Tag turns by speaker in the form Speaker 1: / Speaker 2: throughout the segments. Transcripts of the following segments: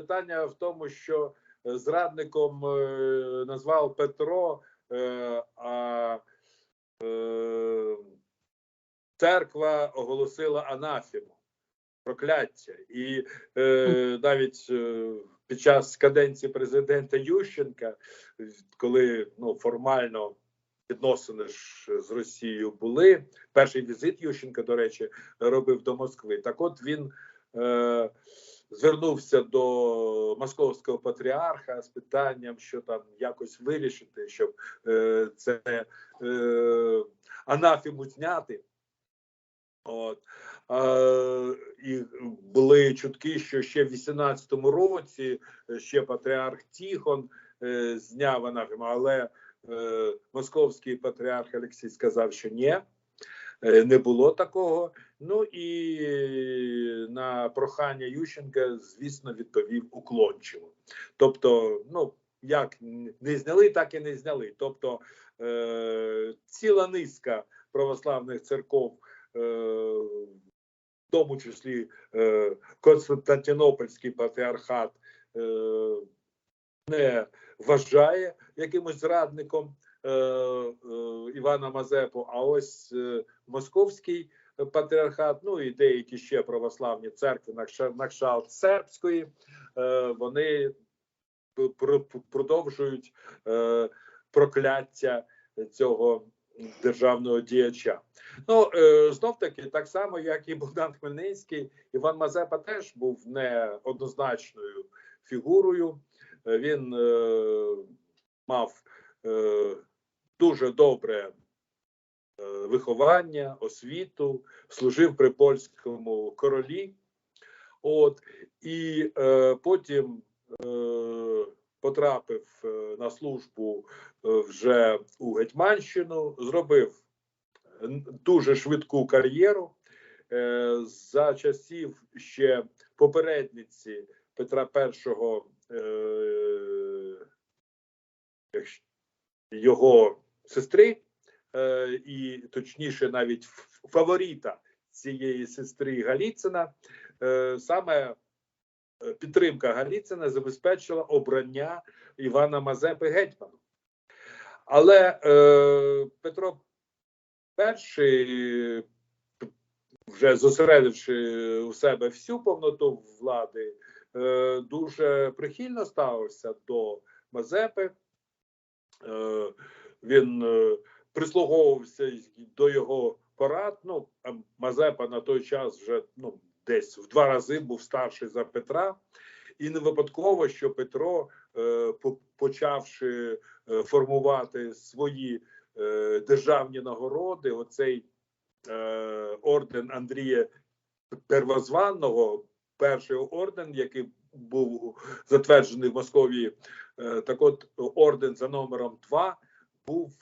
Speaker 1: питання в тому, що е, зрадником е, назвав Петро, е, а церква оголосила анафему, прокляття. І навіть під час каденції президента Ющенка, коли ну, формально відносини ж з Росією були, перший візит Ющенка, до речі, робив до Москви. Так от він звернувся до московського патріарха з питанням, що там якось вирішити, щоб е, це е, анафему зняти. От. Е, і були чутки, що ще в 18-му році ще патріарх Тіхон е, зняв анафему, але е, московський патріарх Олексій сказав, що ні, е, не було такого. Ну і на прохання Ющенка, звісно, відповів уклончиво. Тобто, ну як не зняли, так і не зняли. Тобто е, ціла низка православних церков, е, в тому числі е, Константинопольський патріархат, е, не вважає якимось зрадником е, е, Івана Мазепу, а ось е, московський патріархат, ну і деякі ще православні церкви на кша- кшталт сербської, е, вони пр- пр- продовжують е, прокляття цього державного діяча. Ну е, знов таки, так само, як і Богдан Хмельницький, Іван Мазепа теж був неоднозначною фігурою. Він мав дуже добре виховання, освіту, служив при польському королі. От і е, потім е, потрапив е, на службу е, вже у Гетьманщину, зробив дуже швидку кар'єру. Е, за часів ще попередниці Петра І, е, його сестри, е, і точніше, навіть фаворита цієї сестри Галіцина, е, саме е, підтримка Галіцина забезпечила обрання Івана Мазепи гетьманом. Але е, Петро І, вже зосередивши у себе всю повноту влади, е, дуже прихильно ставився до Мазепи. Е, він е, прислуговувався до його порад. Ну, Мазепа на той час вже ну, десь в два рази був старший за Петра. І не випадково, що Петро, е, почавши е, формувати свої е, державні нагороди, оцей орден Андрія Первозванного, перший орден, який був затверджений в Московії, так от орден за номером 2 був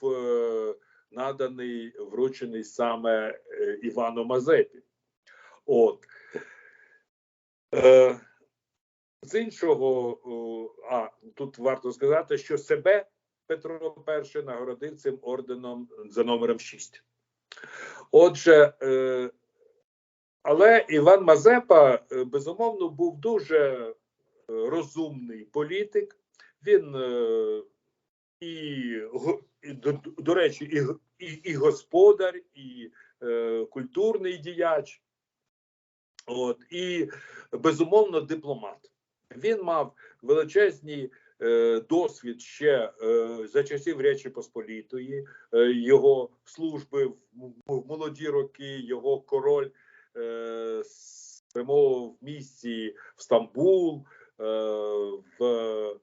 Speaker 1: наданий, вручений саме е, Івану Мазепі. От. Е, з іншого, а тут варто сказати, що себе Петро І нагородив цим орденом за номером 6. Отже, е, але Іван Мазепа, безумовно, був дуже розумний політик. Він і, до, до речі, і, і, і господар, і е, культурний діяч, от, і безумовно дипломат. Він мав величезний е, досвід ще е, за часів Речі Посполітої, е, його служби в, молоді роки, його король е, в місії в Стамбул, в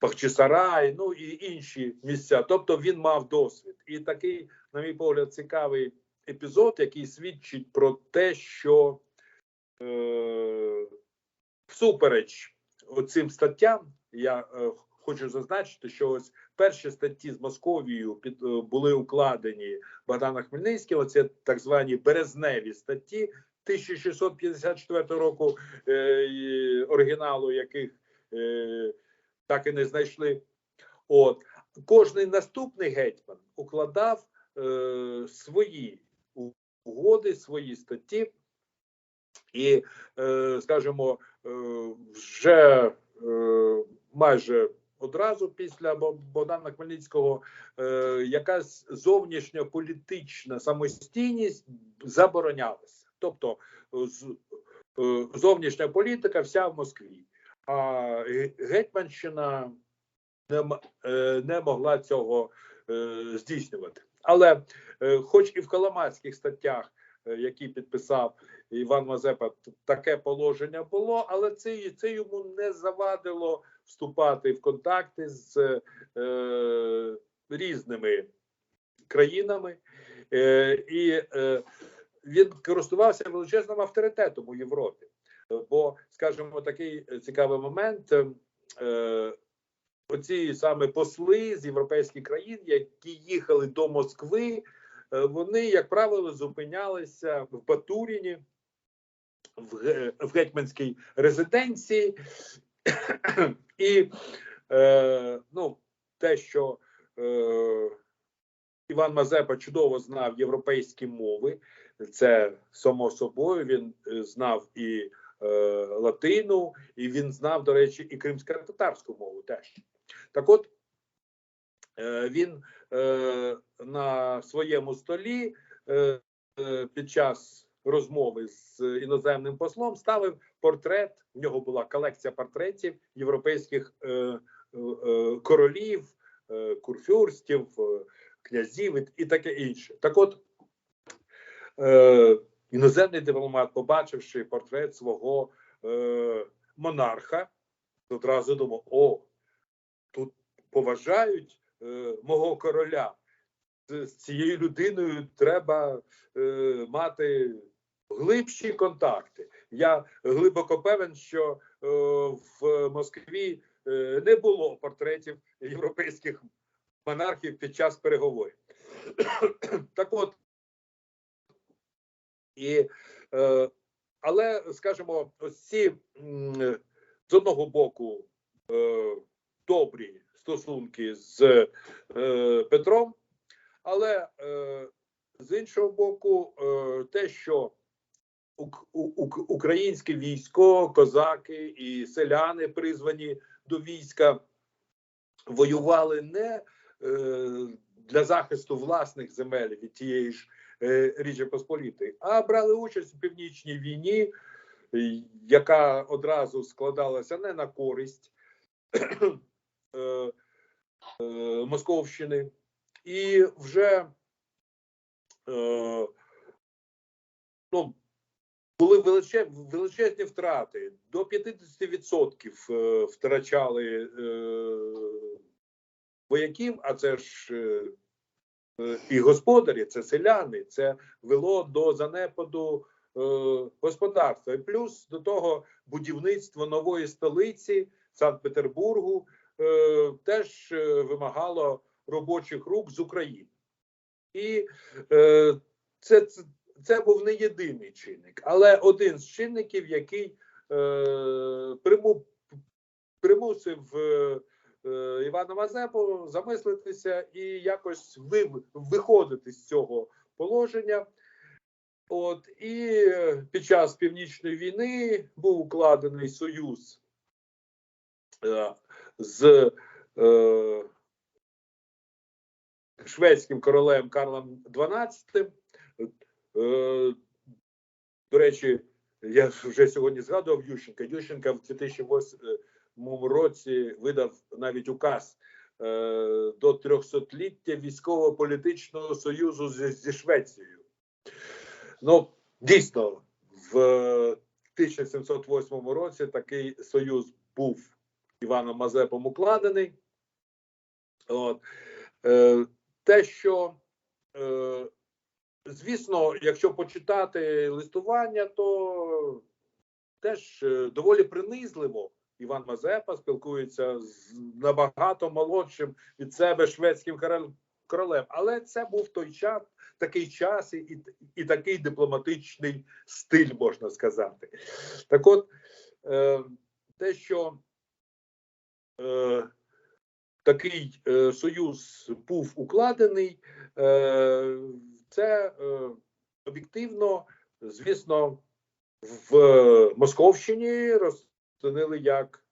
Speaker 1: Бахчисарай, ну і інші місця. Тобто він мав досвід. І такий, на мій погляд, цікавий епізод, який свідчить про те, що е, всупереч оцим статтям, я е, хочу зазначити, що ось перші статті з Московією під е, були укладені Богдана Хмельницького. Це так звані березневі статті 1654 року, е, оригіналу яких е, так і не знайшли. От кожний наступний гетьман укладав е, свої угоди, свої статті І, е, скажімо, е, вже е, майже одразу після Богдана Хмельницького е, якась зовнішня політична самостійність заборонялася. Тобто з- е, зовнішня політика вся в Москві, а Гетьманщина не, е, не могла цього е, здійснювати. Але, е, хоч і в Каламатських статтях, які підписав Іван Мазепа, таке положення було, але це, це йому не завадило вступати в контакти з е, різними країнами, е, і е, він користувався величезним авторитетом у Європі. Бо, скажімо, такий е, цікавий момент. е, оці саме посли з європейських країн, які їхали до Москви, е, вони, як правило, зупинялися в Батуріні, в, в гетьманській резиденції, і е, ну, те, що е, Іван Мазепа чудово знав європейські мови, це само собою. Він знав і латину, і він знав, до речі, і кримсько-татарську мову теж. Так от е, він е, на своєму столі е, е, під час розмови з іноземним послом ставив портрет. В нього була колекція портретів європейських е, е, е, королів, е, курфюрстів, е, князів і, таке інше. Так от е, іноземний дипломат, побачивши портрет свого е, монарха, одразу думав: о, тут поважають е, мого короля. З, цією людиною треба е, мати глибші контакти. Я глибоко певен, що е, в Москві е, не було портретів європейських монархів під час переговорів. так от, і, е, але, скажімо, ось ці з одного боку е, добрі стосунки з е, Петром, але з іншого боку, те, що українське військо, козаки і селяни, призвані до війська, воювали не для захисту власних земель від тієї ж Річі Посполітої, а брали участь у північній війні, е, яка одразу складалася не на користь е, е, Московщини, і вже е, ну, були величезні втрати. До 50% е, втрачали е, вояків, а це ж е, е, і господарі, це селяни, це вело до занепаду е, господарства. І плюс до того будівництво нової столиці Санкт-Петербургу е, теж е, вимагало робочих рук з України. І е, це, це, це був не єдиний чинник, але один з чинників, який е, приму, примусив е, е, Івана Мазепу замислитися і якось ви, виходити з цього положення. От і е, під час північної війни був укладений союз е, з е, шведським королем Карлом XII. Е, до речі, я вже сьогодні згадував Ющенка. Ющенка в 2008 році видав навіть указ е, до 300-ліття військово-політичного союзу зі, Швецією. Ну, дійсно, в 1708 році такий союз був Іваном Мазепом укладений. От. Е, те, що, е, звісно, якщо почитати листування, то теж е, доволі принизливо Іван Мазепа спілкується з набагато молодшим від себе шведським королем-. Але це був той час, такий час і, і такий дипломатичний стиль, можна сказати. Так от, е, те, що е, такий е, союз був укладений, е, це е, об'єктивно, звісно, в Московщині розцінили як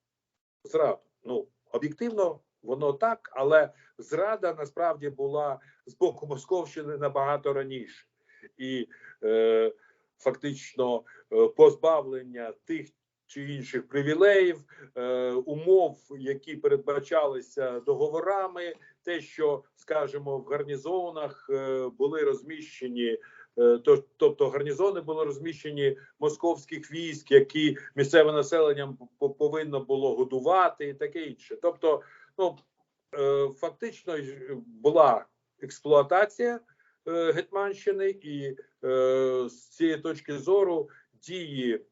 Speaker 1: зраду. Ну, об'єктивно, воно так, але зрада насправді була з боку Московщини набагато раніше. І е, фактично е, позбавлення тих чи інших привілеїв, е, умов, які передбачалися договорами, те, що скажімо, в гарнізонах е, були розміщені. Е, то- Тобто гарнізони були розміщені московських військ, які місцеве населення повинно було годувати, і таке інше. Тобто, ну е, фактично була експлуатація е, Гетьманщини, і е, з цієї точки зору дії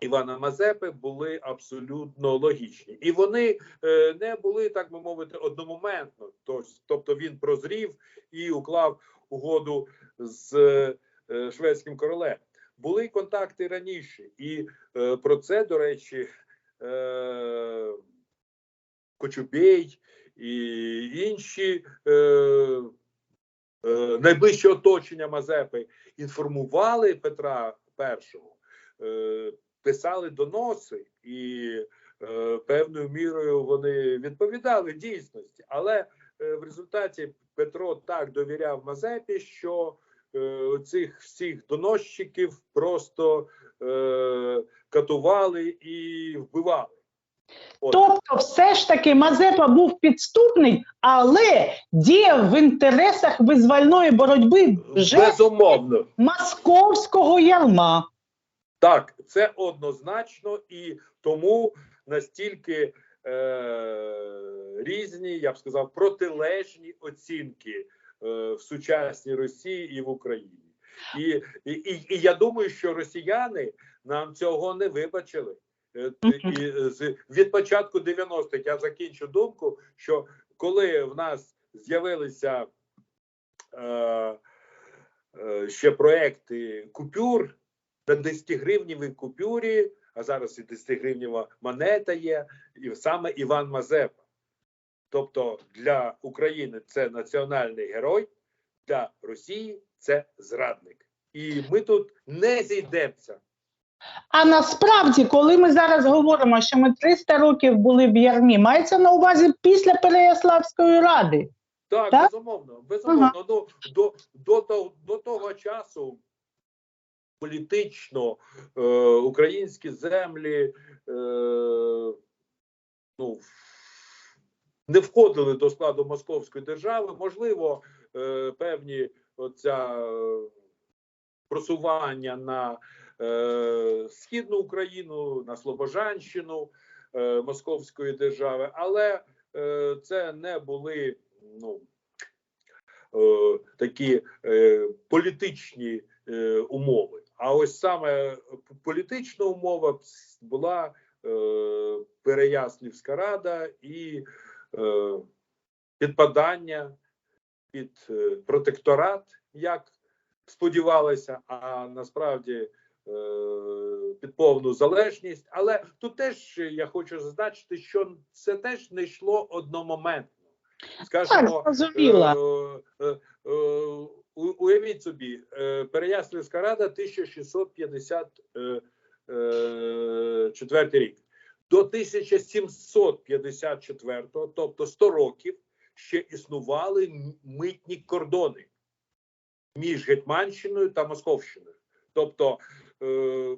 Speaker 1: Івана Мазепи були абсолютно логічні, і вони е, не були так би мовити одномоментно. Тобто він прозрів і уклав угоду з е, шведським королем. Були контакти раніше, і е, про це, до речі, е, Кочубей і інші найближче оточення Мазепи інформували Петра І, писали доноси, і певною мірою вони відповідали дійсності. Але в результаті Петро так довіряв Мазепі, що е, цих всіх доносчиків просто е, катували і вбивали. От.
Speaker 2: Тобто, все ж таки Мазепа був підступний, але діяв в інтересах визвольної боротьби вже
Speaker 1: Безумовно.
Speaker 2: московського ярма.
Speaker 1: Так, це однозначно, і тому настільки різні, я б сказав, протилежні оцінки е, в сучасній Росії і в Україні. І, і, і, і я думаю, що росіяни нам цього не вибачили. Е, І від початку 90-х я закінчу думку, що коли в нас з'явилися е, е, ще проекти купюр на 10-гривнівій купюрі, а зараз і 10-гривнева монета є, і саме Іван Мазепа. Тобто для України це національний герой, для Росії це зрадник. І ми тут не зійдемося.
Speaker 2: А насправді, коли ми зараз говоримо, що ми 300 років були в ярмі, мається на увазі після Переяславської ради.
Speaker 1: Так,
Speaker 2: Так?
Speaker 1: безумовно, безумовно. Ну, до, до, того, до того часу політично е, українські землі е, ну, не входили до складу Московської держави. Можливо, е, певні оця просування на е, східну Україну, на Слобожанщину е, Московської держави, але е, це не були ну, е, такі е, політичні е, умови. А ось саме політична умова була е, Переяслівська рада і е, підпадання під е, протекторат, як сподівалися, а насправді е, під повну залежність. Але тут теж я хочу зазначити, що це теж не йшло одномоментно. Скажімо,
Speaker 2: Так, зрозуміло.
Speaker 1: Е, е, е, Уявіть собі, е, Переяславська рада 1654 е, рік. До 1754, тобто 100 років, ще існували митні кордони між Гетьманщиною та Московщиною. Тобто, е,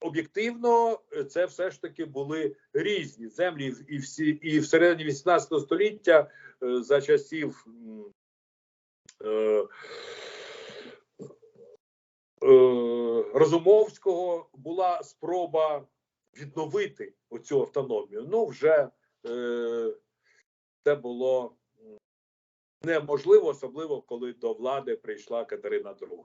Speaker 1: об'єктивно, е, це все ж таки були різні землі, і всі і в середині 18 століття е, за часів е, е, Розумовського була спроба відновити оцю автономію. Ну, вже е, це було неможливо, особливо коли до влади прийшла Катерина II.